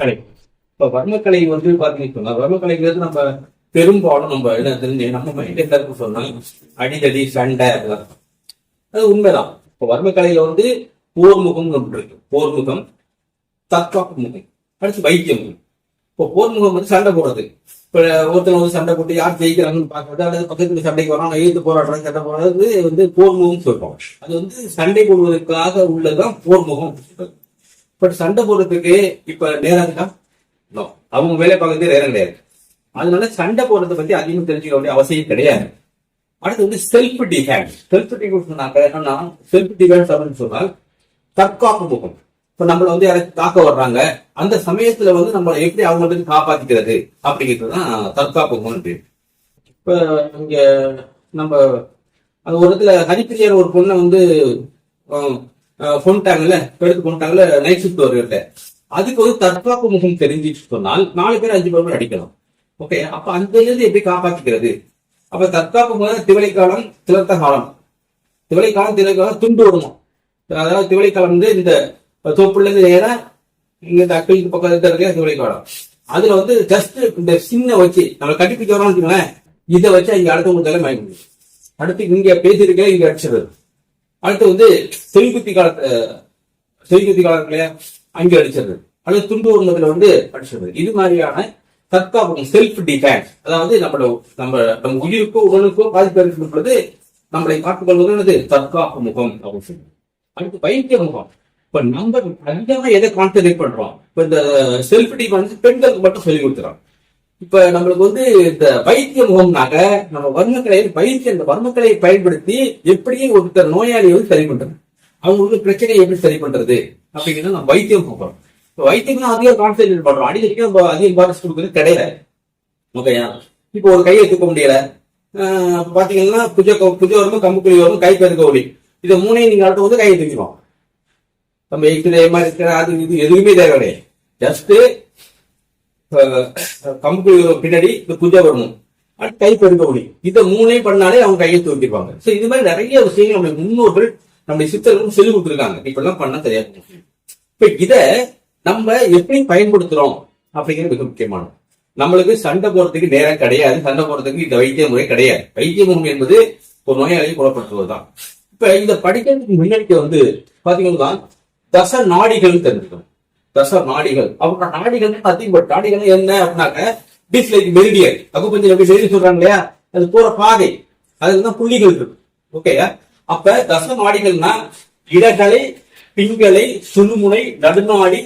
கலை. இப்ப வர்மக்கலை வந்து பாத்தீங்கன்னா வர்மக்கலைங்கிறது நம்ம பெரும்பாலும் நம்ம என்ன தெரிஞ்சு நம்ம மைண்ட் என்ன இருக்கு அடிதடி சண்டை அதெல்லாம். அது உண்மைதான். இப்ப வர்மக்கலையில வந்து போர்முகம் இருக்கு. போர்முகம் தற்காப்பு முகம் அடுத்து வைத்தியம் இப்போ போர்முகம் வந்து சண்டை போடுறது. இப்ப ஒருத்தர் வந்து சண்டை போட்டு யார் ஜெயிக்கிறாங்கன்னு பார்க்கறது அல்லது பக்கத்துல சண்டைக்கு வராங்க எழுத்து போராடுறாங்க சண்டை போடுறது வந்து போர்முகம் சொல்றோம். அது வந்து சண்டை போடுவதற்காக உள்ளதுதான் போர்முகம். பட் சண்டை போடுறதுக்கு இப்ப நேரம் இருக்கா. அவங்க வேலை பார்க்கறது நேரம் கிடையாது அதனால சண்டை போடுறதை பத்தி அதிகம் தெரிஞ்சுக்க வேண்டிய அவசியம் கிடையாது. அடுத்து வந்து செல்ஃப் டிஃபென்ஸ் செல்ஃப் டிஃபென்ஸ் சொன்னாங்க. என்னன்னா செல்ஃப் டிஃபென்ஸ் அப்படின்னு சொன்னால் தற்காப்பு முகம். இப்ப நம்மள வந்து யாராச்சும் தாக்க வர்றாங்க அந்த சமயத்துல வந்து நம்ம எப்படி இருந்து காப்பாத்திக்கிறது அப்படிங்கிறது தான் தற்காப்பு முகம் பேர் இப்ப இங்க நம்ம அது ஒரு இடத்துல ஹரிப்பிரியார் ஒரு பொண்ணை வந்து ஆஹ், ஆஹ், கொன்னுட்டாங்கல்ல எடுத்து கொண்டுட்டாங்கல்ல? நைட் ஷிஃப்ட் வருகிட்ட அதுக்கு வந்து தற்காப்பு முகம் தெரிஞ்சுட்டு சொன்னால் நாலு பேர் அஞ்சு பேர் அடிக்கலாம். ஓகே அப்ப அந்த இருந்து எப்படி காப்பாத்திக்கிறது? அப்ப தற்காப்பு முகம் திவலை காலம் திலத்த காலம். திவளை காலம் திவலை காலம் துண்டு விடணும் அதாவது திவளை காலம் வந்து இந்த தோப்புல இருந்து நேரா இங்க இந்த அக்கலுக்கு பக்கத்துல இருக்க திவளை காலம் அதுல வந்து ஜஸ்ட் இந்த சின்ன வச்சு நம்ம கட்டிப்பிடிக்க வரோம்னு வச்சுக்கோங்களேன் இதை வச்சு இங்க அடுத்த ஒரு மயக்க முடியும் அடுத்து இங்க பேசியிருக்க இங்க அடிச்சிடுறது. அடுத்து வந்து செவிக்குத்தி காலத்து செவிக்குத்தி காலத்துல அங்க அடிச்சிடுறது. அல்லது துண்டு உருவத்துல வந்து அடிச்சிடுறது. இது மாதிரியான தற்காப்பு செல்ஃப் டிஃபென்ஸ் அதாவது நம்மளோட நம்ம நம்ம உயிருக்கோ உடலுக்கோ பாதிப்பு ஏற்படும் பொழுது நம்மளை காத்துக்கொள்வது என்னது? தற்காப்பு முகம் அப்படின்னு சொல்லுவோம் அடுத்து வைத்திய முகம். இப்ப நம்ம அதிகமா எதை கான்சென்ட்ரேட் பண்றோம்? இப்ப இந்த செல்ஃப் டிஃபென்ஸ் பெண்களுக்கு மட்டும் சொல்லி கொடுத்துறோம். இப்ப நம்மளுக்கு வந்து இந்த வைத்திய முகம்னாக்க நம்ம வர்மக்கலை வைத்திய இந்த வர்மக்கலையை பயன்படுத்தி எப்படி ஒருத்தர் நோயாளியை வந்து சரி பண்றது. அவங்களுக்கு பிரச்சனையை எப்படி சரி பண்றது அப்படிங்கிறது நம்ம வைத்தியம் முகம் இப்போ வைத்தியம் அதிகம் கான்சென்ட்ரேட் பண்றோம் அடிக்கடி நம்ம அதிக இம்பார்டன்ஸ் கொடுக்குறது கிடையாது ஓகேயா? இப்போ ஒரு கையை தூக்க முடியல. பாத்தீங்கன்னா புஜ புஜ வரும் கம்புக்குழி வரும் கை பெருக்க ஒளி. இதை மூணையும் நீங்க அடுத்த வந்து கையை தூக்கிடுவோம். நம்ம எக்ஸ்ரே மாதிரி இருக்கிற அது இது எதுவுமே தேவை கிடையாது ஜஸ்ட் கம்பு பின்னாடி இந்த குஜா வரணும். அண்ட் கை பெருக்க முடியும். இதை மூணையும் பண்ணாலே அவங்க கையை தூக்கிடுவாங்க ஸோ இது மாதிரி நிறைய விஷயங்கள் நம்மளுடைய முன்னோர்கள் நம்முடைய சித்தர்களும் சொல்லி கொடுத்துருக்காங்க. இப்பெல்லாம் பண்ண தெரியாது. இப்ப இத நம்ம எப்படி பயன்படுத்துறோம் அப்படிங்கிறது மிக முக்கியமானது. நம்மளுக்கு சண்டை போறதுக்கு நேரம் கிடையாது. சண்டை போறதுக்கு இந்த வைத்திய முறை கிடையாது. வைத்திய முறை என்பது ஒரு நோயாளியை குணப்படுத்துவதுதான். இப்ப இந்த படிக்கிறதுக்கு முன்னாடி வந்து பாத்தீங்கன்னா தச நாடிகள் தெரிஞ்சுக்கணும். தச நாடிகள் அவங்க நாடிகள் அதிகப்பட்ட நாடிகள் என்ன அப்படின்னாக்க டிஸ் லைக் மெரிடியர் அப்ப கொஞ்சம் எப்படி செய்தி சொல்றாங்க இல்லையா? அது போற பாதை. அதுல தான் புள்ளிகள் இருக்கு. ஓகேயா அப்ப தச நாடிகள்னா இடகலை பிங்களை சுழுமுனை நடுநாடி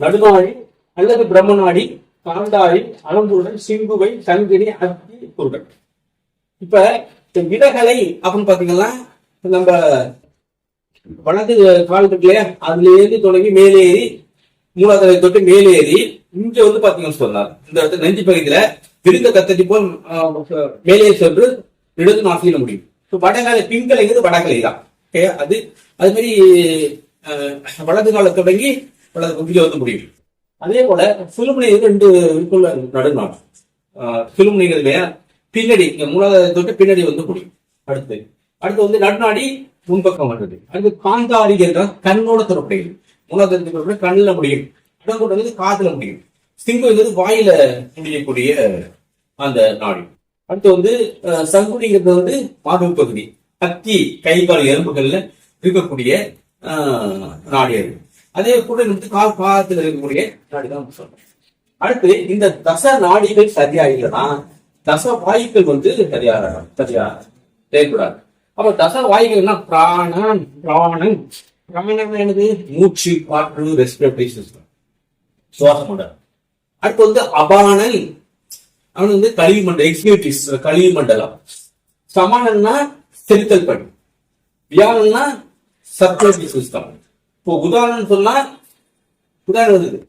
நடுநாடி அல்லது பிரம்மநாடி காந்தாடி அலம்புடன் சிம்புவை சங்கினி அத்தி குருடன் இப்ப இந்த இடகலை அப்படின்னு பாத்தீங்கன்னா நம்ம வலது கால் இருக்கு இல்லையா? அதுல இருந்து தொடங்கி மேலேறி மூலாதாரை தொட்டு மேலேறி இங்க வந்து பாத்தீங்கன்னு சொன்னார். இந்த இடத்துல நெஞ்சு பகுதியில விருந்த கத்தடி போல் மேலே சென்று இடது நாசியில முடியும். இப்போ வடகால பின்கலைங்கிறது வடகலை தான். ஓகே அது அது மாதிரி ஆஹ், வலது கால தொடங்கி வலது பகுதியில் வந்து முடியும். அதே போல சிலுமனை ரெண்டு இருக்குள்ள நடுநாள். சிலுமனைகள் இல்லையா? பின்னாடி இங்க மூலாதார தொட்டு பின்னாடி வந்து முடியும். அடுத்து அடுத்து வந்து நடுநாடி முன்பக்கம் வந்தது. அடுத்து காந்தாரிகள் தான் கண்ணோட தொடர்புடையது. மூணாவது தொடர்புடைய கண்ணில் முடியும் இடங்கூட வந்து காதுல முடியும் சிங்குங்கிறது வாயில முடியக்கூடிய அந்த நாடி அடுத்து வந்து சங்குடிங்கிறது வந்து மார்பு பகுதி கத்தி கை கால் எலும்புகள்ல இருக்கக்கூடிய ஆஹ், நாடி அது அதே கூட வந்து கால் பாகத்தில் இருக்கக்கூடிய நாடி தான் சொல்றோம் அடுத்து இந்த தச நாடிகள் சரியா இல்லைன்னா தச வாயுக்கள் வந்து சரியா சரியா செயல்படாது அப்ப தச வாயுகள்னா பிராணன் பிராணன் என்னது? மூச்சு காற்று ரெஸ்பிரேட்டரி சிஸ்டம் சுவாச மண்டலம் அடுத்து வந்து அபானன் அவன் வந்து கழிவு மண்டலம் எக்ஸிக்யூட்டிவ்ஸ் கழிவு மண்டலம். சமானன்னா செலுத்தல் பணி. வியானம்னா சர்க்குலேட்டரி சிஸ்டம் இப்போ உதாரணம் சொன்னா உதாரணம்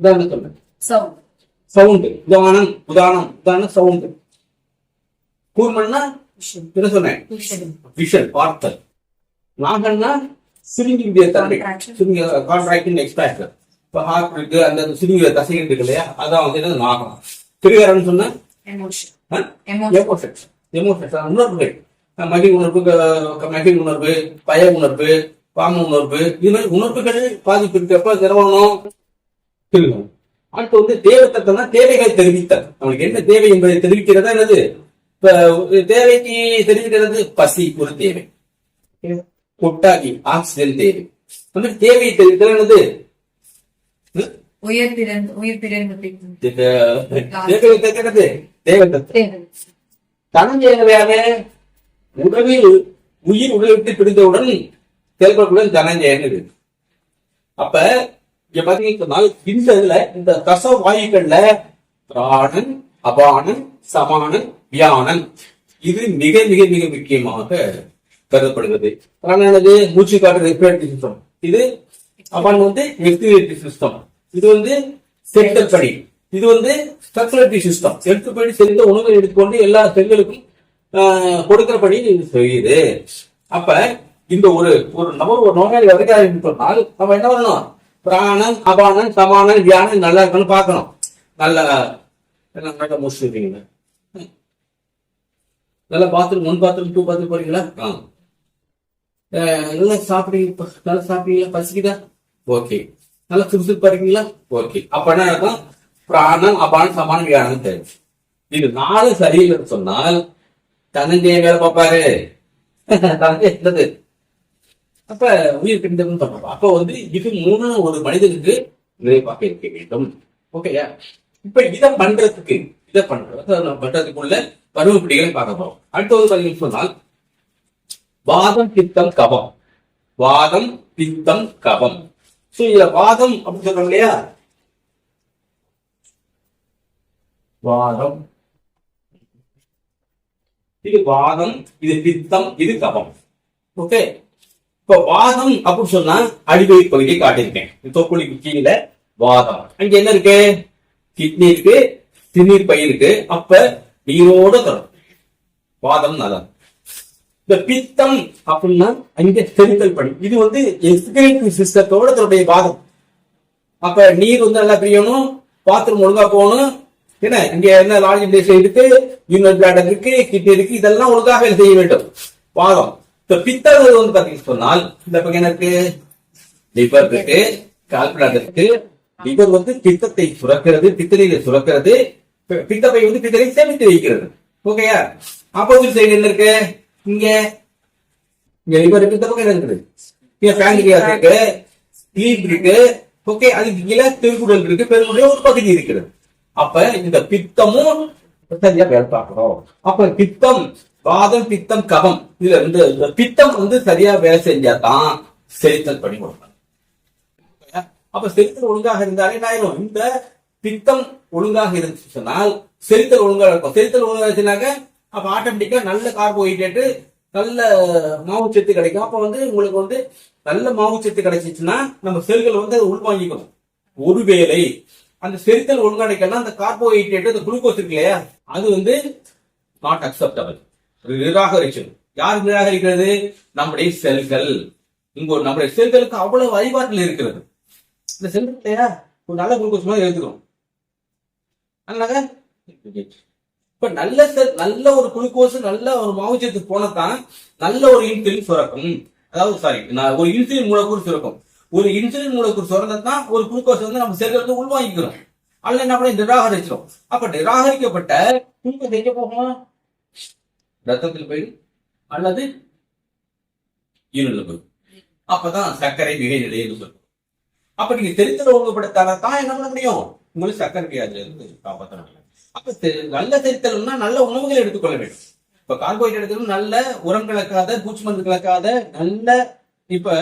உதாரணம் சவுண்ட் சவுண்ட் உதாரணம் உதாரணம் உதாரணம் சவுண்ட் கூர்மன்னா என்ன சொன்னேன்? விஷன் பார்த்தல். நாகன்னா சுருங்கி தன்மை Contraction. சுருங்கி கான்ட்ராக்டிங் எக்ஸ்பிரஷன் இப்போ ஹார்ட் இருக்கு அந்த சுருங்கி தசைகள் இருக்கு இல்லையா? அதான் வந்து என்னது? நாகம். திருகரன்னு சொன்னா? எமோஷன்ஸ் எமோஷன்ஸ் உணர்வுகள் மகிழ் உணர்வு. மகிழ் உணர்வு பய உணர்வு பாம உணர்வு இது மாதிரி உணர்வுகள் பாதிப்பு இருக்கப்ப திரவணம் திருகம் அடுத்து வந்து தேவத்தத்தம்னா தேவைகளை தெரிவித்தல். நம்மளுக்கு என்ன தேவை என்பதை தெரிவிக்கிறதா என்னது? இப்ப தேவைக்கு தெரிவிக்கிறது பசி ஒரு தேவை. உயர்திறன் உயிர்திறன் தேவை தெரிவிக்கிறது தேவத்தத்தம் தனஞ்சயவையாக உடலில் உயிர் உடலை விட்டு பிடித்தவுடன் செயல்படக்கூடிய தனஞ்சயன் அப்ப இங்க பாத்தீங்கன்னா இந்த இதுல இந்த தச வாயுக்கள்ல பிராணன் அபானன் சமானன் வியானன் இது மிக மிக மிக முக்கியமாக கருதப்படுகிறது. பிராணன் என்னது? மூச்சு காற்று ரெஸ்பிரேட்டரி சிஸ்டம் இது அவன் வந்து ரெஸ்பிரேட்டரி சிஸ்டம் இது வந்து செட்டப் படி இது வந்து சர்க்குலேட்டரி சிஸ்டம் எடுத்துப்படி சேர்ந்த உணவை எடுத்துக்கொண்டு எல்லா செல்களுக்கும் கொடுக்கிறபடி இது செய்யுது. அப்ப இந்த ஒரு ஒரு நபர் ஒரு நோயாளி வருகிறார் சொன்னால் நம்ம என்ன பண்ணணும்? பிராணன் அபானன் சமானன் தியானம் நல்லா இருக்குன்னு பார்க்கணும். நல்லா எல்லாம் நல்லா முடிச்சுருக்கீங்க நல்லா bathroom one bathroom two bathroom போறீங்களா? ஆ. நல்லா சாப்பிடுங்க நல்லா சாப்பிடுங்களா? பசிக்குதா? ஓகே. நல்லா சுறுசுறுப்பா இருக்கீங்களா? ஓகே. அப்ப என்ன இருக்கும் பிராணம் அபானம் சமானம் வியானம் தெரியும். இது நாலு சரியில்லைன்னு சொன்னால் தனஞ்சய வேலை பார்ப்பாரு. தனஞ்சய என்னது? அப்ப உயிர் பிரிந்தவன் சொல்றோம் அப்ப வந்து இது மூணு ஒரு மனிதனுக்கு நிறைவாக இருக்க வேண்டும். ஓகேயா இப்ப இதை பண்றதுக்கு இதை பண்றது நம்ம பண்றதுக்குள்ள பருவப்பிடிகளை பார்க்க போறோம். அடுத்தது பார்த்தீங்கன்னு சொன்னால் வாதம் பித்தம் கபம். வாதம் பித்தம் கபம். சோ இதுல வாதம் அப்படின்னு சொல்றோம் இல்லையா? வாதம். இது வாதம் இது பித்தம் இது கபம். ஓகே இப்ப வாதம் அப்படின்னு சொன்னா அடிவயிறு பகுதியை காட்டியிருக்கேன். தொப்புளிக்கு கீழே வாதம். அங்க என்ன இருக்கு? கிட்னி இருக்கு சிறுநீர் பை இருக்கு. அப்ப நீரோட தரும் வாதம் நல்லா இந்த பித்தம் அப்படின்னா அங்க செரித்தல் படி. இது வந்து எக்ஸ்கிரேட்டரி சிஸ்டத்தோட தன்னுடைய வாதம் அப்ப நீர் வந்து நல்லா பிரியணும் பாத்ரூம் ஒழுங்கா போகணும். என்ன? இங்க என்ன லாஜிக் இருக்கு யூனியன் பிளாட் இருக்கு கிட்னி இருக்கு இதெல்லாம் ஒழுங்காக செய்ய வேண்டும்? வாதம் இந்த பித்தங்கள் வந்து பாத்தீங்கன்னு சொன்னால் இந்த பக்கம் எனக்கு இருக்கு? லிவர் இருக்கு கால்பிளாட் இருக்கு. லிவர் வந்து பித்தத்தை சுரக்கிறது பித்தநீரை சுரக்கிறது. பித்தப்பை வந்து பித்தனை சேமித்து வைக்கிறது. ஓகேயா ஆப்போசிட் சைடு என்ன இருக்கு? இங்க இங்க லிவர் இருக்கு இந்த இருக்குது இங்க பேங்க்ரியாஸ் இருக்கு ஸ்லீப் இருக்கு. ஓகே அது கீழே பெருங்குடல் இருக்கு. பெருங்குடல் ஒரு பகுதி இருக்குது. அப்ப இந்த பித்தமும் சரியா வேலை பார்க்கணும். அப்ப பித்தம் வாதம் பித்தம் கபம். இதுல இந்த பித்தம் வந்து சரியா வேலை செஞ்சா தான் செரித்தல் பண்ணி கொடுக்கணும். அப்ப செரித்தல் ஒழுங்காக இருந்தாலே என்ன ஆயிரும்? இந்த பித்தம் ஒழுங்காக இருந்துச்சு சொன்னால் செரித்தல் ஒழுங்கா இருக்கும். செரித்தல் ஒழுங்கா இருந்துச்சுனாக்க அப்ப ஆட்டோமேட்டிக்கா நல்ல கார்போஹைட்ரேட்டு நல்ல மாவுச்சத்து கிடைக்கும். அப்ப வந்து உங்களுக்கு வந்து நல்ல மாவுச்சத்து கிடைச்சிச்சுன்னா நம்ம செல்கள் வந்து அதை உள்வாங்கிக்கணும். ஒருவேளை அந்த செரித்தல் ஒழுங்கடைக்கலாம் அந்த கார்போஹைட்ரேட் அந்த குளுக்கோஸ் இருக்கு இல்லையா? அது வந்து நாட் அக்செப்டபிள் நிராகரிச்சது யார் நிராகரிக்கிறது? நம்முடைய செல்கள். இங்க ஒரு நம்முடைய செல்களுக்கு அவ்வளவு அறிவாற்றல் இருக்கிறது. இந்த செல் இல்லையா? ஒரு நல்ல குளுக்கோஸ் மாதிரி எடுத்துக்கணும். அதனால இப்ப நல்ல நல்ல ஒரு குளுக்கோஸ் நல்ல ஒரு மாவுச்சத்துக்கு போனதான் நல்ல ஒரு இன்சுலின் சுரக்கும். அதாவது சாரி நான் ஒரு இன்சுலின் மூலக்கூறு சுரக்கும். ஒரு இன்சுலின் மூலக்கூறு சுரந்ததான் ஒரு குளுக்கோஸ் வந்து நம்ம செல்களுக்கு உள்வாங்கிக்கிறோம். அல்ல என்ன பண்ண நிராகரிச்சிடும் அப்ப நிராகரிக்கப்பட்ட குளுக்கோஸ் எங்க போகும்? ரத்தத்தில் போயிடும் அல்லது யூரின்ல போயிடும் அப்பதான் சர்க்கரை மிக நிலையில் சொல்லும் அப்ப நீங்க தெரிந்து ஒழுங்குபடுத்தால தான் என்ன பண்ண முடியும்? உங்களுக்கு சர்க்கரை வியாதியில இருந்து காப்பாற்ற முடியும். அப்ப நல்ல தெரித்தல்னா நல்ல உணவுகளை எடுத்துக்கொள்ள வேண்டும். இப்ப கார்போஹைட்ரேட் எடுத்துக்கணும் நல்ல உரம் கலக்காத பூச்சி மருந்து கலக்காத நல்ல இப்ப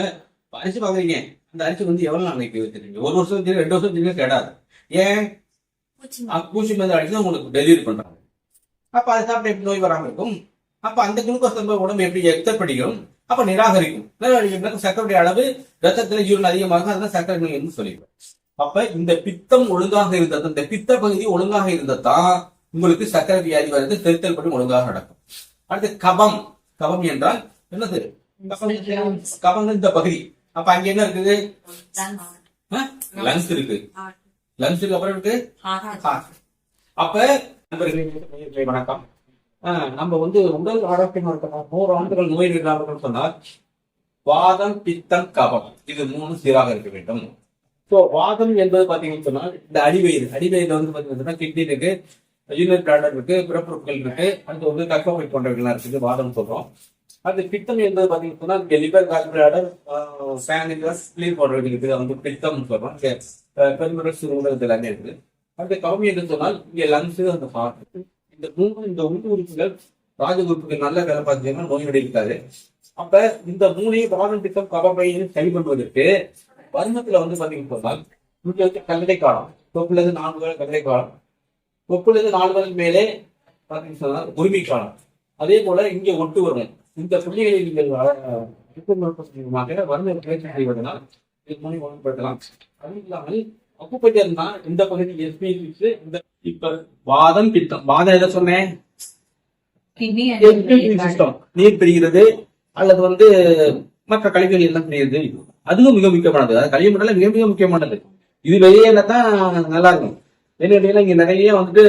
அரிசி பாக்குறீங்க அந்த அரிசி வந்து எவ்வளவு நாளைக்கு வச்சிருக்கீங்க ஒரு வருஷம் வச்சிருக்கீங்க, ரெண்டு வருஷம் வச்சிருக்கீங்க கெடாது. ஏன்? பூச்சி மருந்து. அடிச்சு உங்களுக்கு டெலிவரி பண்றாங்க. அப்ப அதை சாப்பிட்டு எப்படி நோய் வராம இருக்கும்? அப்ப அந்த குளுக்கோஸ் நம்ம உடம்பு எப்படி பண்ணிக்கும் அப்ப நிராகரிக்கும். நிராகரிக்கும் சர்க்கரையுடைய அளவு ரத்தத்துல யூரின் அதிகமாக அதனால சர்க்கரை நோய் சொல்லிடுவோம் அப்ப இந்த பித்தம் ஒழுங்காக இருந்தது இந்த பித்த பகுதி ஒழுங்காக இருந்ததான் உங்களுக்கு சர்க்கரை வியாதி வருது செலுத்தல் படி ஒழுங்காக நடக்கும். அடுத்து கபம். கபம் என்றால் என்னது? கபம் இந்த பகுதி. அப்ப அங்க என்ன இருக்குது? லங்ஸ் இருக்கு. லங்ஸ் இருக்கு அப்புறம் இருக்கு. அப்ப வணக்கம். நம்ம வந்து உடல் ஆரோக்கியமா இருக்கணும். நூறு ஆண்டுகள் நோய் இல்லாமல் சொன்னால் வாதம் பித்தம் கபம். இது மூணு சீராக இருக்க வேண்டும். ஸோ வாதம் என்பது பாத்தீங்கன்னு சொன்னா இந்த அடிவயிறு. அடிவயிறு வந்து பாத்தீங்கன்னா கிட்னி இருக்கு யூனிட் பிளாடர் இருக்கு பிறப்புறுப்புகள் இருக்கு அடுத்து வந்து கர்ப்பப்பை போன்றவர்கள்லாம் இருக்குது வாதம் சொல்றோம். அது பித்தம் என்பது பாத்தீங்கன்னு சொன்னா இங்கே liver gall bladder pancreas spleen போன்றவர்கள் இருக்குது அது வந்து பித்தம் சொல்றோம். இங்கே பெருமிரசு ஊடகத்தில் எல்லாமே இருக்குது அடுத்து கவமி என்று சொன்னால் இங்கே லங்ஸ் அந்த ஹார்ட் இந்த மூணு இந்த உண்டு உறுப்புகள் ராஜ உறுப்புகள் நல்ல வேலை பார்த்தீங்கன்னா நோய் நொடி இருக்காது. அப்ப இந்த மூணையும் வாதம் பித்தம் கவமையும் சரி பண்ணுவதற்கு வருமத்துல வந்து பாத்தீங்கன்னு இங்க வந்து கல்லடை காலம். தொப்புல இருந்து நான்கு வேலை கல்லடை காலம். தொப்புல இருந்து நாலு வேலை மேலே பாத்தீங்கன்னு உரிமை காலம். அதே போல இங்க ஒட்டு வரும் இந்த புள்ளிகளை நீங்கள் வறுமை பயிற்சி செய்வதனால் இது மூணை ஒழுங்குபடுத்தலாம். அது இல்லாமல் அக்குப்பட்டியர்னா இந்த பகுதி எஸ்பி இந்த இப்ப வாதம் பித்தம். வாதம் எதை சொன்னேன்? நீர் பிரிகிறது. அல்லது வந்து மற்ற கழிவுகள் எல்லாம் கிடையாது. அதுவும் மிக முக்கியமானது. அது கழிவு மண்டலம் மிக மிக முக்கியமானது. இது வெளியே தான் நல்லா இருக்கும். வெளியில இங்க நிறைய வந்துட்டு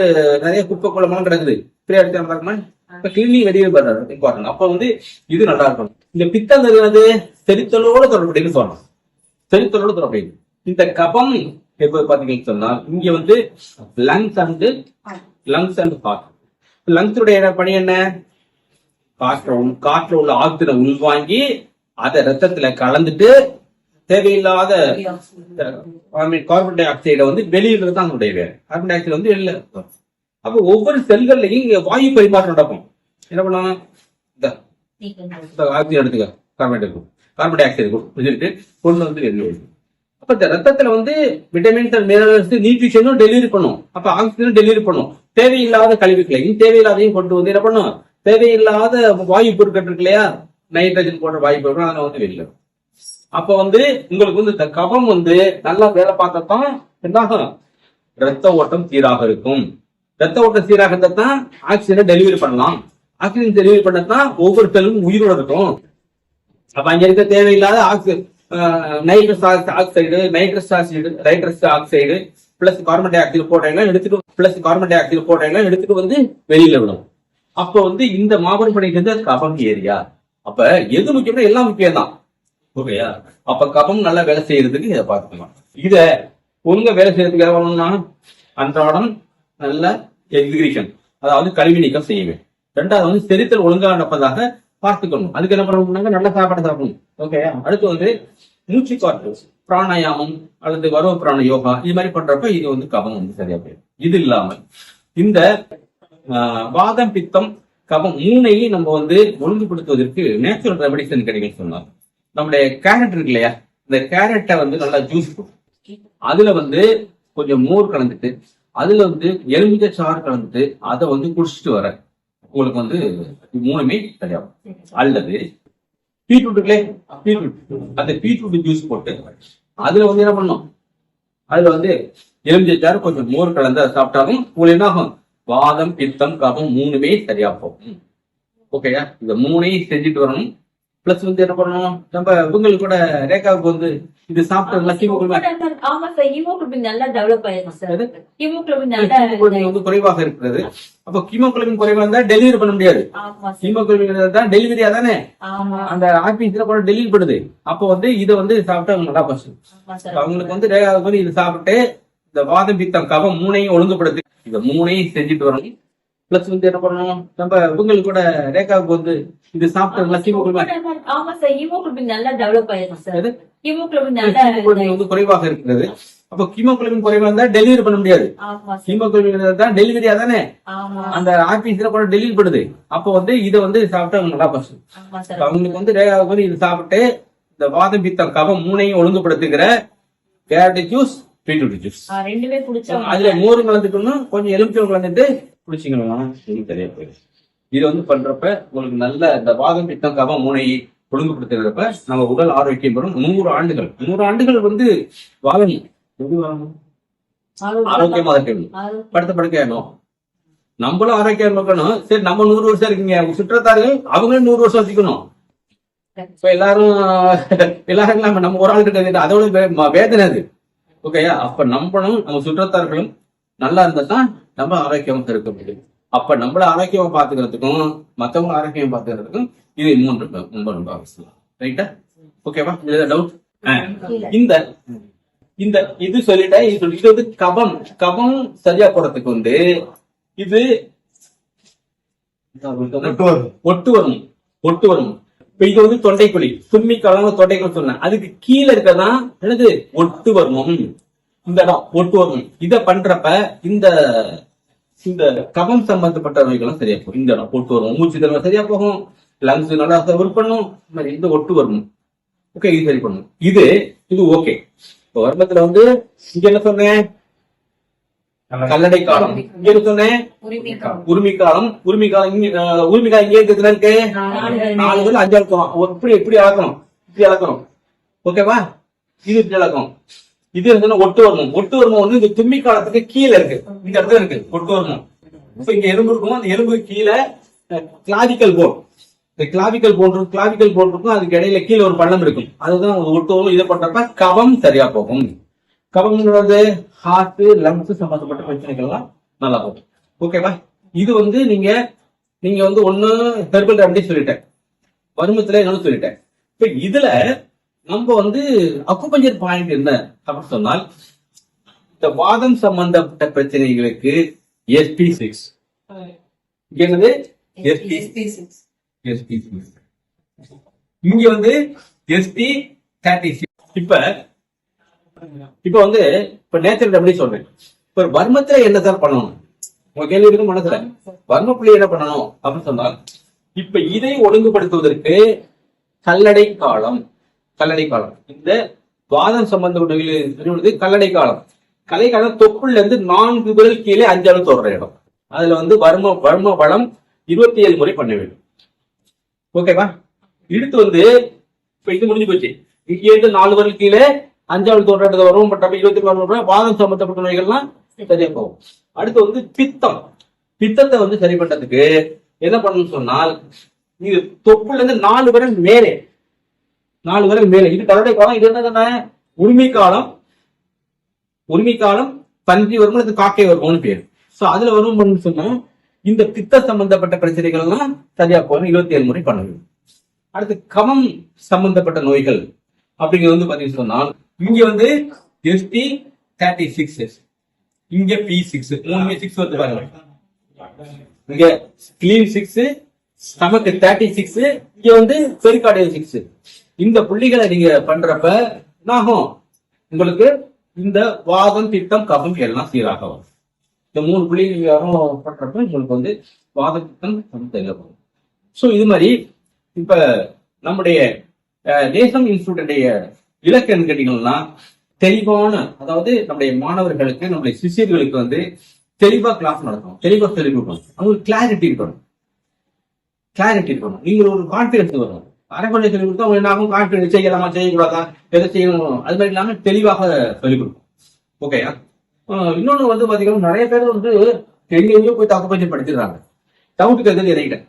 நிறைய குப்பை குளமெல்லாம் கிடக்குது. ஃப்ரீயா எடுத்து பார்க்கணுமா? இப்ப கிளீனிங் வெளியே இம்பார்ட்டன் அப்ப வந்து இது நல்லா இருக்கும். இந்த பித்தம் என்னது? செரித்தலோட தொடர்புடையன்னு சொல்லணும் செரித்தலோட தொடர்புடையது. இந்த கபம் எப்போ பாத்தீங்கன்னு சொன்னா இங்க வந்து lungs and lungs and heart லங்ஸுடைய பணி என்ன? காற்ற காற்றுல உள்ள ஆத்திர உள்வாங்கி அதை ரத்தத்துல கலந்துட்டு தேவையில்லாத கார்பன் டை ஆக்சைடை வந்து வெளியிடுறது தான் அதனுடைய வேலை கார்பன் டை ஆக்சைடு வந்து வெளியில இருக்கும். அப்போ ஒவ்வொரு செல்கள்லையும் இங்க வாயு பரிமாற்றம் நடக்கும். என்ன பண்ணலாம்? இந்த ஆக்சிஜன் எடுத்துக்க. Carbon di carbon dioxide வச்சுட்டு கொண்டு வந்து வெளியே. அப்ப இந்த ரத்தத்துல வந்து விட்டமின்ஸ் அண்ட் மினரல்ஸ் நியூட்ரிஷனும் டெலிவரி பண்ணும். அப்ப ஆக்சிஜனும் டெலிவரி பண்ணும். தேவையில்லாத கழிவுகளையும் தேவையில்லாதையும் கொண்டு வந்து என்ன பண்ணும்? தேவையில்லாத வாயு பொருட்கள் இருக்கு இல்லையா? நைட்ரஜன் போன்ற வாய்ப்பு இருக்கும் அதை வந்து வெளியில அப்போ அப்ப வந்து உங்களுக்கு வந்து இந்த கபம் வந்து நல்லா வேலை பார்த்தா தான் என்னாகும்? ரத்த ஓட்டம் சீராக இருக்கும். ரத்த ஓட்டம் சீராக இருந்தா தான் ஆக்சிஜனை டெலிவரி பண்ணலாம். ஆக்சிஜன் டெலிவரி பண்ணதான் ஒவ்வொரு செல்லும் உயிரோட இருக்கும். அப்ப அங்க இருக்க தேவையில்லாத oxygen nitrous oxide nitrous oxide nitrous oxide plus carbon dioxide போட்டையெல்லாம் எடுத்துட்டு பிளஸ் கார்பன் டை ஆக்சைடு போட்டையெல்லாம் எடுத்துட்டு வந்து வெளியில விடும். அப்போ வந்து இந்த மாபெரும் படைக்கிறது கபம் ஏரியா. அப்ப எது முக்கியமோ எல்லாம் முக்கியம் தான் ஓகேயா? அப்ப கபம் நல்லா வேலை செய்யறதுக்கு இதை பார்த்துக்கலாம். இத ஒழுங்கா வேலை செய்யறதுக்கு என்ன அன்றாடம் நல்ல எக்ஸிகிரிஷன் அதாவது கல்வி நீக்கம் செய்வேன் ரெண்டாவது வந்து செரித்தல் ஒழுங்கா நடப்பதாக பார்த்துக்கணும். அதுக்கு என்ன பண்ணணும்னாங்க நல்ல சாப்பாடு சாப்பிடணும். ஓகே அடுத்து வந்து மூச்சு காற்று பிராணாயாமம் அல்லது வரவ பிராண யோகா இது மாதிரி பண்றப்ப இது வந்து கபம் வந்து சரியா போயிடும். இது இல்லாமல் இந்த ஆஹ், வாதம் பித்தம் கபம் மூணையும் நம்ம வந்து ஒழுங்குபடுத்துவதற்கு நேச்சுரல் ரெமடிசன் கிடைக்கும் சொன்னாங்க. நம்முடைய கேரட் இருக்கு இல்லையா? இந்த கேரட்டை வந்து நல்லா ஜூஸ் அதுல வந்து கொஞ்சம் மோர் கலந்துட்டு அதுல வந்து எலுமிச்ச சாறு கலந்துட்டு அதை வந்து குடிச்சிட்டு வர. உங்களுக்கு வந்து மூணுமே சரியாகும். அல்லது பீட்ரூட் இருக்குல்லே? பீட்ரூட் அந்த பீட்ரூட் ஜூஸ் போட்டு அதுல வந்து என்ன பண்ணும்? அதுல வந்து எலுமிச்ச சாறு கொஞ்சம் மோர் கலந்து சாப்பிட்டாலும் உங்களுக்கு என்ன ஆகும்? வாதம் பித்தம் கபம் மூணுமே சரியா போகும். ஓகேயா இந்த மூணையும் செஞ்சுட்டு வரணும். பிளஸ் வந்து என்ன பண்ணணும்? நம்ம இவங்களுக்கு கூட ரேகாவுக்கு வந்து இது சாப்பிட்டு ஹீமோகுளோபின் நல்லா டெவலப் வந்து குறைவாக இருக்கிறது. அப்ப ஹீமோகுளோபின் குறைவா இருந்தா டெலிவரி பண்ண முடியாது. ஹீமோகுளோபின் தான் டெலிவரியா தானே? ஆமா. அந்த ஆபீஸ்ல கூட டெலிவரி பண்ணுது அப்போ வந்து இதை வந்து சாப்பிட்டா நல்லா பசு அவங்களுக்கு வந்து ரேகாவுக்கு வந்து இது சாப்பிட்டு இந்த வாதம் பித்தம் கபம் மூணையும் ஒழுங்குபடுத்தி இந்த மூணையும் செஞ்சுட்டு வரணும் பிளஸ் வந்து என்ன பண்ணணும்? நம்ம இவங்களுக்கு கூட ரேகாவுக்கு வந்து இது சாப்பிட்டு லக்கி ஆமா சார் ஹீமோகுளோபின் நல்லா டெவலப் ஆயிருக்கு சார்? ஹீமோகுளோபின் ஹீமோகுளோபின் வந்து குறைவாக இருக்கிறது. அப்போ ஹீமோகுளோபின் குறைவா இருந்தா டெலிவரி பண்ண முடியாது. ஹீமோகுளோபின் தான் டெலிவரியா தானே? அந்த ஆபீஸ்ல கூட டெலிவரி பண்ணுது. அப்போ வந்து இதை வந்து சாப்பிட்டு அவங்க நல்லா பசு அவங்களுக்கு வந்து ரேகாவுக்கு வந்து இது சாப்பிட்டு இந்த வாதம் பித்தம் கபம் மூணையும் ஒழுங்குபடுத்துகிற கேரட் ஜூஸ் பீட்ரூட் ஜூஸ் ரெண்டுமே குடிச்சா அதுல மோரும் கலந்துக்கணும் கொஞ்சம் எலுமிச்சம் கலந்துட்டு குடிச்சிங்கன்னா சரியா போயிடும் இது வந்து பண்றப்ப உங்களுக்கு நல்ல இந்த வாதம் பித்தம் கபம் மூனை ஒழுங்குபடுத்துகிறப்ப நம்ம உடல் ஆரோக்கியம் பெறும் நூறு ஆண்டுகள். நூறு ஆண்டுகள் வந்து வாழணும் ஆரோக்கியமா இருக்கணும். படுத்த படுக்கையாகணும் நம்மளும் ஆரோக்கியம் இருக்கணும். சரி நம்ம நூறு வருஷம் இருக்கீங்க. சுற்றத்தார்கள் அவங்களும் நூறு வருஷம் வச்சுக்கணும் இப்ப எல்லாரும் எல்லாரும் நம்ம ஒரு ஆள் இருக்கிறது அதோட வேதனை அது. ஓகேயா அப்ப நம்மளும் நம்ம சுற்றத்தார்களும் நல்லா இருந்தா தான் நம்ம ஆரோக்கியமா இருக்க முடியும். அப்ப நம்மள ஆரோக்கியமா பாத்துக்கிறதுக்கும் மத்தவங்க ஆரோக்கியமா பாத்துக்கிறதுக்கும் இது மூன்று ரொம்ப ரொம்ப அவசியம். ரைட்டா ஓகேவா இதுல டவுட் இந்த இந்த இது சொல்லிட்டேன் இது இது வந்து கபம் கபம் சரியா போறதுக்கு வந்து இது ஒட்டு வரும். ஒட்டு வரும். இது வந்து தொண்டைக்குழி. தும்மி கலங்க தொண்டைக்குழி சொன்னேன். அதுக்கு கீழே இருக்கதான் என்னது? ஒட்டு வருமம். இந்த இடம் ஒட்டு வருமம். இதை பண்றப்ப இந்த இந்த கபம் சம்பந்தப்பட்ட நோய்களும் சரியா போகும். இந்த இடம் ஒட்டு வரும் மூச்சு திறமை சரியா போகும். லங்ஸ் நல்லா ஒர்க் பண்ணும். இந்த மாதிரி இந்த ஒட்டு வருமம். ஓகே இது சரி பண்ணும். இது இது ஓகே இப்போ வர்மத்துல வந்து இங்க என்ன சொன்னேன்? கல்லடை காலம். இங்க சொன்னேன்? உரிமை காலம். உரிமை காலம். உரிமை காலம் இங்க இருக்கிறதுல இருக்கு நாலு பேர் அஞ்சு அளக்கணும் ஒரு இப்படி இப்படி அளக்கணும். இப்படி அளக்கணும். ஓகேவா? இது இப்படி அளக்கணும். இது வந்து ஒட்டு வரணும் ஒட்டு வரணும் வந்து இந்த தும்மி காலத்துக்கு கீழே இருக்கு. இந்த இடத்துல இருக்கு. ஒட்டு வரணும் இப்ப இங்க எலும்பு இருக்கும் அந்த எலும்பு கீழே கிளாவிக்கல் போன் இந்த கிளாவிக்கல் போன் கிளாவிக்கல் போன் இருக்கும். அதுக்கு இடையில கீழே ஒரு பள்ளம் இருக்கும். அதுதான் ஒட்டு வரும் இதை பண்றப்ப கபம் சரியா போகும். கபம்ங்கிறது ஹார்ட் லங்ஸ் சம்பந்தப்பட்ட பிரச்சனைகள்லாம் நல்லா போகும். ஓகேவா இது வந்து நீங்க நீங்க வந்து ஒண்ணு ஹெர்பல் ரெமடி சொல்லிட்டேன். வருமத்துல என்னன்னு சொல்லிட்டேன். இப்ப இதுல நம்ம வந்து அக்குபஞ்சர் பாயிண்ட் என்ன அப்படின்னு சொன்னால் இந்த வாதம் சம்பந்தப்பட்ட பிரச்சனைகளுக்கு எஸ்பி சிக்ஸ் என்னது? எஸ்பி எஸ்பி சிக்ஸ் இங்க வந்து எஸ்பி தேர்ட்டி சிக்ஸ் இப்ப இப்ப வந்து இப்ப நேச்சர் எப்படி சொல்றேன். இப்ப வர்மத்துல என்ன சார் பண்ணணும்? உங்க கேள்வி இருக்கு மனசுல. வர்ம புள்ளி என்ன பண்ணணும்? அப்படின்னு சொன்னால் இப்ப இதை ஒழுங்குபடுத்துவதற்கு கல்லடை காலம் கல்லடை காலம். இந்த வாதம் சம்பந்தப்பட்ட கல்லடை காலம். கலை காலம் தொப்புள்ள இருந்து நான்கு விரல் கீழே அஞ்சாலும் தொடர இடம். அதுல வந்து வர்ம வர்ம வளம் இருபத்தி ஏழு முறை பண்ண வேண்டும். ஓகேவா? இடுத்து வந்து இப்ப இது முடிஞ்சு போச்சு. இங்கே இருந்து நாலு வரல் கீழே அஞ்சாவது தோற்றத்தை வரும் பட் இருபத்தி நாலு ரூபாய் வாதம் சம்பந்தப்பட்ட நோய்கள்லாம் சரியா போகும். அடுத்து வந்து பித்தம். பித்தத்தை வந்து சரி பண்றதுக்கு என்ன பண்ணணும்னு சொன்னால் இது தொப்புல இருந்து நாலு விரல் மேலே. நாலு விரல் மேலே. இது கரடை காலம். இது என்னதுன்னா உரிமை காலம். உரிமை காலம் பன்றி வரும் இது காக்கை வரும்னு பேர். சோ அதுல வரும் சொன்னா இந்த பித்த சம்பந்தப்பட்ட பிரச்சனைகள் எல்லாம் சரியா போகும் இருபத்தி ஏழு முறை பண்ண வேண்டும் அடுத்து கமம் சம்பந்தப்பட்ட நோய்கள். அப்படிங்கிறது வந்து பாத்தீங்கன்னு சொன்னால் இங்க வந்து எஸ்டி தேர்ட்டி சிக்ஸ் இங்க பி சிக்ஸ் மூணுமே சிக்ஸ் வந்து பாருங்க. இங்க கிளீன் சிக்ஸ் நமக்கு தேர்ட்டி சிக்ஸ் இங்க வந்து பெரிகார்டியல் சிக்ஸ் இந்த புள்ளிகளை நீங்க பண்றப்ப என்னாகும் உங்களுக்கு இந்த வாதம் பித்தம் கபம் எல்லாம் சீராக வரும். இந்த மூணு புள்ளி நீங்க யாரும் பண்றப்ப உங்களுக்கு வந்து வாதம் பித்தம் கபம் தெரிய ஸோ இது மாதிரி இப்ப நம்முடைய தேசம் இன்ஸ்டியூட்டுடைய இலக்கு கேட்டீங்கன்னா தெளிவான அதாவது நம்முடைய மாணவர்களுக்கு நம்முடைய சிஷியர்களுக்கு வந்து தெளிவா கிளாஸ் நடக்கும் தெளிவா தெளிவு கொடுக்கணும். அவங்களுக்கு கிளாரிட்டி இருக்கணும். கிளாரிட்டி இருக்கணும். நீங்க ஒரு கான்பிடன்ஸ் வரணும். அரைக்குறை சொல்லி கொடுத்தா அவங்க என்ன ஆகும்? கான்பிடன்ஸ் செய்யலாமா? செய்யக்கூடாதா? எதை செய்யணும்? அது மாதிரி இல்லாம தெளிவாக சொல்லிக் கொடுக்கும் ஓகேயா இன்னொன்னு வந்து பாத்தீங்கன்னா நிறைய பேர் வந்து எங்க எங்கேயோ போய் தப்பு பஞ்சம் படிச்சிடுறாங்க. டவுட்டுக்கு எதிர்த்து இறங்கிட்டேன்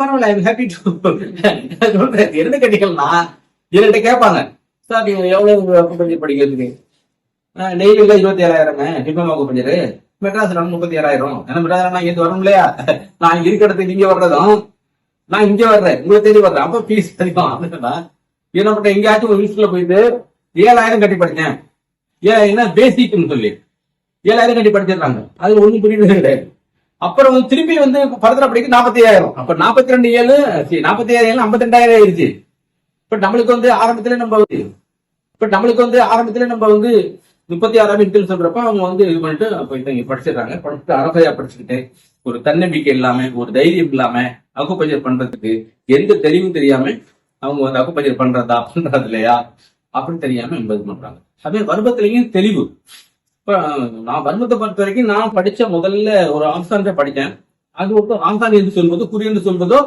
பரவாயில்ல ஐ ஹாப்பி டு என்ன கேட்டீங்கன்னா என்கிட்ட கேட்பாங்க சார் நீங்க எவ்வளவு பஞ்சர் படிக்கிறதுக்கு? டெய்லி இருபத்தி ஏழாயிரம் டிப்ளமா அக்குப்பஞ்சர் மெட்ராஸ் நம்ம முப்பத்தி ஏழாயிரம் ஏன்னா மெட்ராஸ் நான் இங்க வரணும் இல்லையா? நான் இங்க இருக்க இடத்துக்கு இங்க வர்றதும் நான் இங்க வர்றேன். உங்களை தேடி வர்றேன். அப்ப ஃபீஸ் அதிகம். அப்படின்னா என்ன எங்கேயாச்சும் ஒரு லிஸ்ட்ல போயிட்டு ஏழாயிரம் கட்டி படிச்சேன். ஏன் என்ன பேசிக்னு சொல்லி. ஏழாயிரம் கட்டி படிச்சிடுறாங்க. அது ஒண்ணும் புரியுது கிடையாது அப்புறம் வந்து வந்து பரதர படிக்க நாற்பத்தி ஐயாயிரம் அப்ப நாற்பத்தி ரெண்டு ஏழு நாற்பத்தி ஏழு ஐம்பத்தி ரெண்டாயிரம் ஆயிருச்சு இப்ப நம்மளுக்கு வந்து ஆரம்பத்துல நம்ம வந்து இப்ப நம்மளுக்கு வந்து ஆரம்பத்துல நம்ம வந்து முப்பத்தி ஆறாம் இன்டெல் சொல்றப்ப அவங்க வந்து இது பண்ணிட்டு அப்ப இவங்க படிச்சிடுறாங்க. படிச்சுட்டு அரசையா படிச்சுக்கிட்டு ஒரு தன்னம்பிக்கை இல்லாம ஒரு தைரியம் இல்லாம அக்குப்பஞ்சர் பண்றதுக்கு எந்த தெளிவும் தெரியாம அவங்க வந்து அக்குப்பஞ்சர் பண்றதா பண்றது இல்லையா? அப்படின்னு தெரியாம நம்ம இது பண்றாங்க. அதே வருபத்திலையும் தெளிவு. இப்ப நான் வருபத்தை பொறுத்த வரைக்கும் நான் படிச்ச முதல்ல ஒரு ஆம்சாங்க படித்தேன். அது ஒரு ஆம்சான் என்று சொல்வதோ குறி என்று சொல்வதோ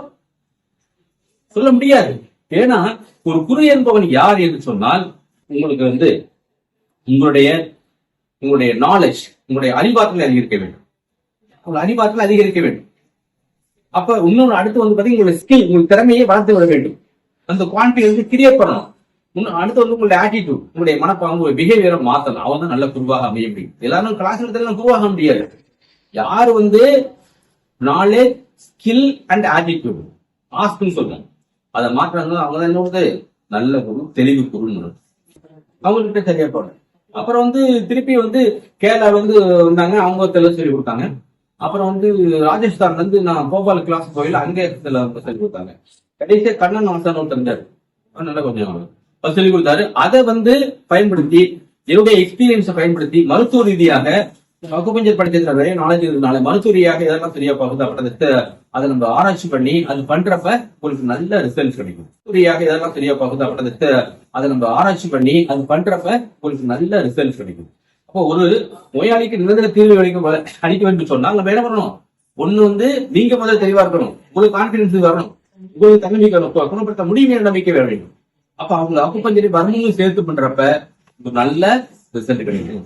சொல்ல முடியாது. ஏன்னா ஒரு குரு என்பவன் யார் என்று சொன்னால் உங்களுக்கு வந்து உங்களுடைய உங்களுடைய நாலேஜ் உங்களுடைய அறிவாற்றல் அதிகரிக்க வேண்டும். உங்கள் அறிவாற்றல் அதிகரிக்க வேண்டும். அப்ப இன்னொன்று அடுத்து வந்து பாத்தீங்கன்னா உங்களுடைய ஸ்கில் உங்கள் திறமையை வளர்த்து விட வேண்டும். அந்த குவான்டிட்டி வந்து கிரியேட் பண்ணணும் இன்னும் அடுத்து வந்து உங்களுடைய ஆட்டிடியூட் உங்களுடைய மனப்பாங்க பிஹேவியரை மாத்தணும். அவன் தான் நல்ல குருவாக அமைய முடியும். எல்லாரும் கிளாஸ் எடுத்தாலும் குருவாக முடியாது. யார் வந்து நாலேஜ் ஸ்கில் அண்ட் ஆட்டிடியூட் ஆஸ்க்னு சொல்லுவாங்க அதை மாற்றாங்க அவங்க தான் என்ன நல்ல குரு தெளிவு குருன்னு அவங்ககிட்ட சரியா போன அப்புறம் வந்து திருப்பி வந்து கேரளால வந்து வந்தாங்க அவங்க தெளிவு சொல்லி கொடுத்தாங்க. அப்புறம் வந்து ராஜஸ்தான்ல இருந்து நான் போபால் கிளாஸ் போயில அங்கே சொல்லி கொடுத்தாங்க. கடைசியா கண்ணன் வாசன் ஒருத்தர் இருந்தாரு. நல்லா கொஞ்சம் சொல்லி கொடுத்தாரு. அதை வந்து பயன்படுத்தி என்னுடைய எக்ஸ்பீரியன்ஸை பயன்படுத்தி மருத்துவ ரீதியாக அக்குபஞ்சர் படிச்சதுல நிறைய நாலேஜ் இருந்தனால மருத்துவ ரீதியாக இதெல்லாம் சரியா பகுதாப்பட்டது அதை நம்ம ஆராய்ச்சி பண்ணி அது பண்றப்ப உங்களுக்கு நல்ல ரிசல்ட் கிடைக்கும். ரீதியாக இதெல்லாம் சரியா பகுதாப்பட்டது அதை நம்ம ஆராய்ச்சி பண்ணி அது பண்றப்ப உங்களுக்கு நல்ல ரிசல்ட் கிடைக்கும். அப்போ ஒரு நோயாளிக்கு நிரந்தர தீர்வு கிடைக்கும் அடிக்க அளிக்க வேண்டும் சொன்னா நம்ம என்ன பண்ணணும்? ஒண்ணு வந்து நீங்க முதல்ல தெளிவா இருக்கணும். உங்களுக்கு கான்பிடன்ஸ் வரணும். உங்களுக்கு தன்னம்பிக்கை குணப்படுத்த முடியும் நம்பிக்கை வேற வேண்டும் அப்ப அவங்க அக்குப்பஞ்சரி வரணும் சேர்த்து பண்றப்ப ஒரு நல்ல ரிசல்ட் கிடைக்கும்.